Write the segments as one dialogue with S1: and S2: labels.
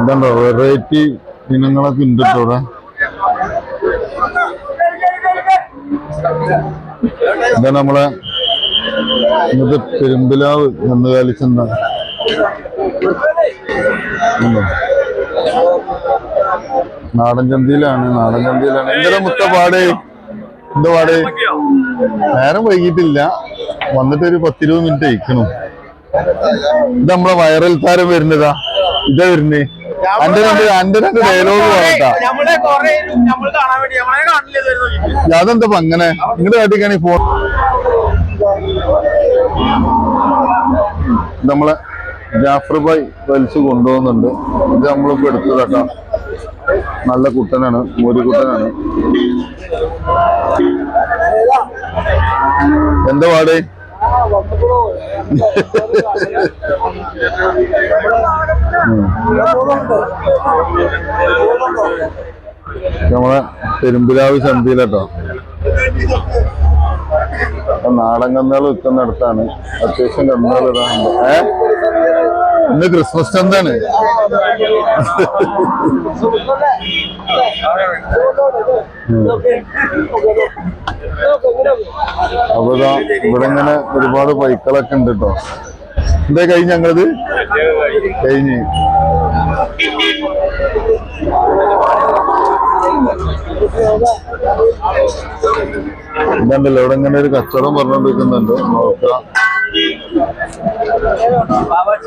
S1: ഇതുണ്ടോ വെറൈറ്റി ഇനങ്ങളൊക്കെ ഉണ്ട് ഇവിടെ? നമ്മളെ ഇന്നത്തെ പെരുമ്പിലാവ് കന്നുകാലി ചെന്ന നാടൻ ചന്തയിലാണ് നാടൻ ചന്തയിലാണ്. എന്തിനാ മുത്ത പാടേ. എന്താ പാട്? നേരം വൈകിട്ടില്ല. വന്നിട്ട് ഒരു പത്തിരുപത് മിനിറ്റ് അയക്കണു. ഇത് നമ്മളെ വൈറൽ താരം വരുന്നതാ. ഇതാ വരുന്നേ. അന്റെ രണ്ട് അന്റെ രണ്ട് ഡയലോഗ്
S2: വേണ്ടി.
S1: അതെന്താ അങ്ങനെ? ഇങ്ങോട്ട് കാട്ടിക്കാണ് ഈ ഫോൺ നമ്മളെ ജാഫർ ഭായ് വലിച്ചു കൊണ്ടുപോകുന്നുണ്ട്. ഇത് നമ്മളിപ്പോ എടുത്തു കേട്ടോ നല്ല കുട്ടനാണ് മോരിക്കുട്ടനാണ് എന്താ പാട്. നമ്മളെ പെരുമ്പിലാവ് ചന്തയിലട്ടോ. നാടൻ കന്നുകൾ വിൽക്കുന്നിടത്താണ്. അത്യാവശ്യം കന്നുകൾ ഇടാറുണ്ട് ഏ? ഇന്ന് ക്രിസ്മസ് ചന്താണ് അപ്പൊ ഇവിടെ ഇങ്ങനെ ഒരുപാട് പൈക്കളൊക്കെ ഉണ്ട് കേട്ടോ എന്താ കഴിഞ്ഞ ഞങ്ങളത്? കഴിഞ്ഞ്. ഇതുണ്ടല്ലോ ഇവിടെ ഇങ്ങനെ ഒരു കച്ചവടം പറഞ്ഞോണ്ടിരിക്കുന്നുണ്ട്. നോക്കാം.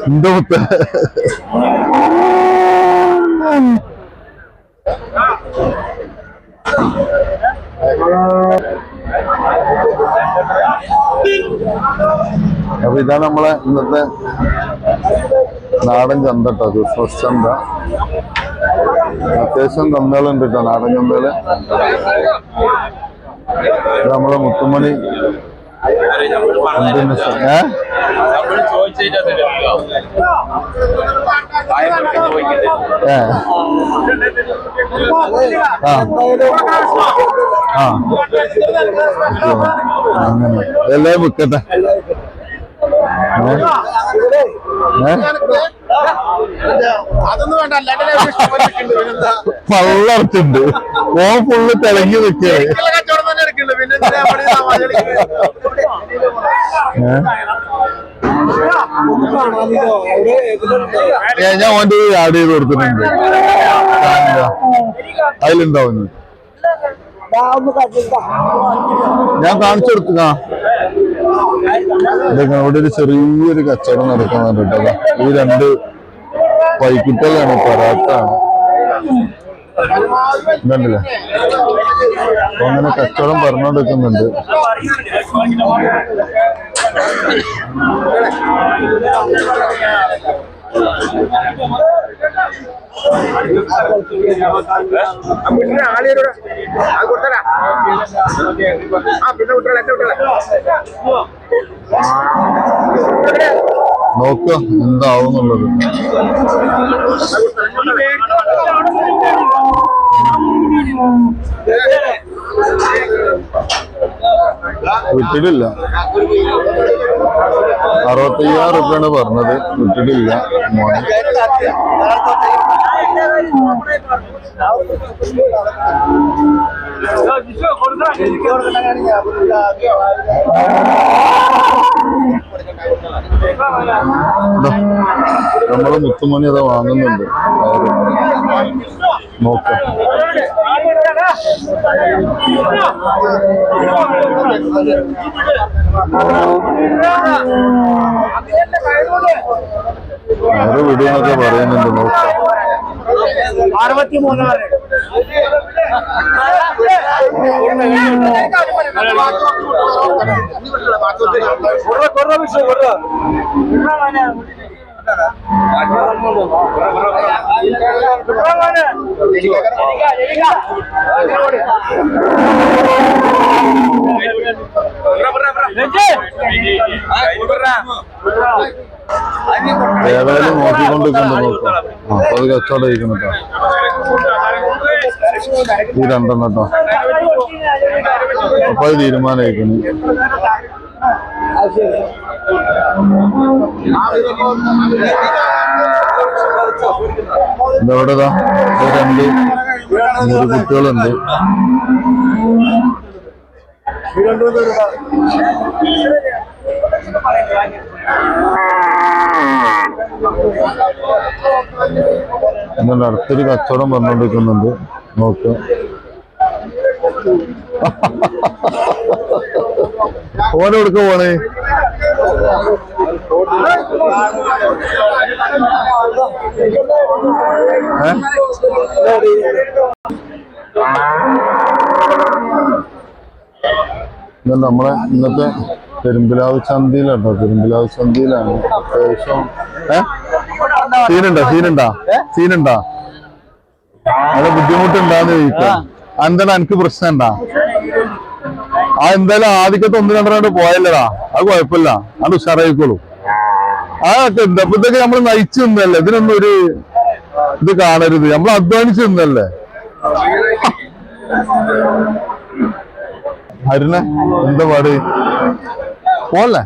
S1: എന്താ അപ്പൊ ഇതാണ് നമ്മളെ ഇന്നത്തെ നാടൻ ചന്ത കേട്ടോ ക്രിസ്മസ് ചന്ത. അത്യാവശ്യം ചന്തകളുണ്ട് കേട്ടോ നാടൻ ചന്തകൾ. നമ്മളെ മുത്തുമണി ഏഹ് ആ. അങ്ങനെ എല്ലാം വിൽക്കട്ടെ പള്ളർത്തുണ്ട് ഓ ഫുള്ള് തിളങ്ങി നിൽക്കേ ഞാൻ ഓന്റെ ആഡ് ചെയ്ത് കൊടുത്തിട്ടുണ്ട്. കാണില്ല. അതിലുണ്ടാവും ഇനി. ഞാൻ കാണിച്ചു കൊടുക്കുന്ന അവിടെ ഒരു ചെറിയൊരു കച്ചവടം നടക്കുന്നുണ്ട് കേട്ടോ ഈ രണ്ട് പൈക്കുട്ടലാണ് പരാത്താണ് ഇതുണ്ടല്ലേ? അപ്പൊ അങ്ങനെ കച്ചവടം പറഞ്ഞോണ്ടിരിക്കുന്നുണ്ട്
S2: പിന്നെ ആളിയോട് അത് കൊടുത്തരാ ആ പിന്നെ എന്റെ
S1: എന്താവുന്നുള്ളത് വിട്ടിട്ടില്ല. അറുപത്തയ്യായിരം റുപ്യാണ് പറഞ്ഞത്. വിട്ടിട്ടില്ല. മോനെ. നമ്മൾ മുത്തുമണി അതാ വാങ്ങുന്നുണ്ട്. നോക്കാം. വേറെ വിടുന്നൊക്കെ പറയുന്നുണ്ട് നോക്കാം
S2: അറുപത്തി മൂന്ന്
S1: ഏതായാലും നോക്കിക്കൊണ്ടിരിക്കുന്നു നോക്കാം അപ്പൊ അത് കച്ചവടം ഇരിക്കുന്നു ഈ രണ്ടെണ്ണം കേട്ടോ. അപ്പൊ അത് തീരുമാനമായിരിക്കുന്നു കുട്ടികളുണ്ട്. അടുത്തൊരു കച്ചവടം പറഞ്ഞുകൊണ്ടിരിക്കുന്നുണ്ട് നോക്ക്. ഓനെ എടുക്ക പോണേ? ഏ? നമ്മളെ ഇന്നത്തെ പെരുമ്പിലാവ് ചന്തയിലാട്ടോ. പെരുമ്പിലാവ് ചന്തയിലാണ്. അത്യാവശ്യം സീനുണ്ടോ? സീനുണ്ടാ? സീനുണ്ടാ? അത് ബുദ്ധിമുട്ടുണ്ടാന്ന് ചോദിക്കാം. എന്താണ് എനിക്ക് പ്രശ്നം ഉണ്ടാ ആ എന്തായാലും ആദ്യത്തെ ഒന്ന് രണ്ട് പോയല്ലടാ. അത് കുഴപ്പമില്ല. അത് ഉഷാറായിക്കോളൂ. ആ ഇതൊക്കെ നമ്മൾ നയിച്ചു നിന്നല്ലേ? ഇതിനൊന്നും ഒരു ഇത് കാണരുത്. നമ്മൾ അധ്വാനിച്ചു നിന്നല്ലേ? അരുണ എന്താ പാട്? പോലെ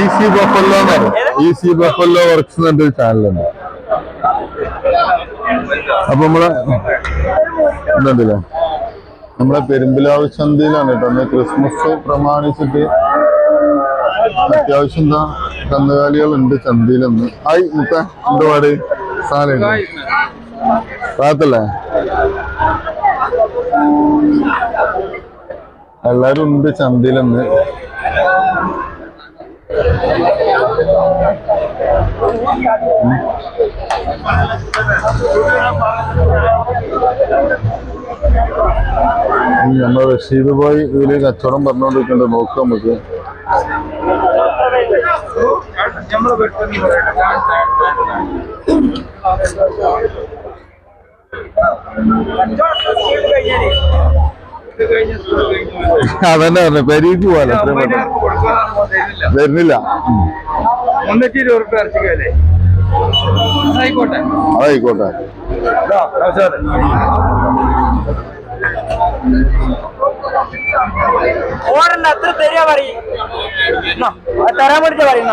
S1: easy buffalo easy buffalo works എന്ന് പറഞ്ഞൊരു ചാനലുണ്ട് അപ്പൊ നമ്മളെ എന്തുണ്ടല്ലേ നമ്മളെ പെരുമ്പിലാവ് ചന്തയിലാണ് കേട്ടോ. അന്ന് ക്രിസ്മസ് പ്രമാണിച്ചിട്ട് അത്യാവശ്യം എന്താ കന്നുകാലികളുണ്ട് ചന്തയിലൊന്ന് ഹായ് മുത്ത എന്താ പാട്? സാധനം റാത്തല്ലേ എല്ലാരും ഉണ്ട് ചന്തയിലൊന്ന് നമ്മൾ റഷീദ് പോയി ഇതിൽ കച്ചവടം പറഞ്ഞുകൊണ്ടിരിക്കുന്നുണ്ട് നോക്കാം നമുക്ക്. അതന്നെ പറഞ്ഞു. പെരീക്ക് പോകാൻ വരുന്നില്ല.
S2: മുന്നൂറ്റി ഇരുപത് റുപ്യ ഇറച്ചിക്കല്ലേ ആയിക്കോട്ടെ.
S1: ആയിക്കോട്ടെ.
S3: ഓടണ്ട അത്ര തരിക പറയും. തരാൻ പഠിച്ച പറയുന്ന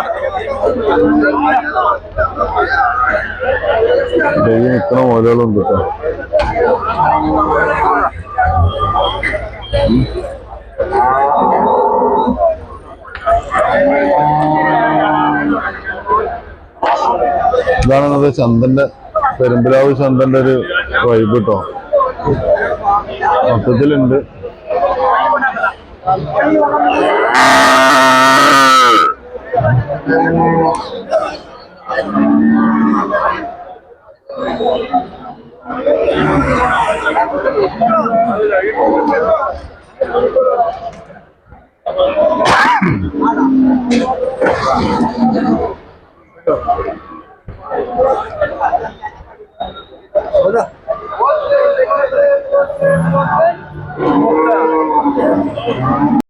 S1: ഇത്ര നിൽക്കണ മുതലുകളുണ്ട് ഇതാണ് ചന്ദന്റെ പെരുമ്പരാവ് ചന്ദന്റെ ഒരു വൈബ് കേട്ടോ മൊത്തത്തിലുണ്ട് Thank you.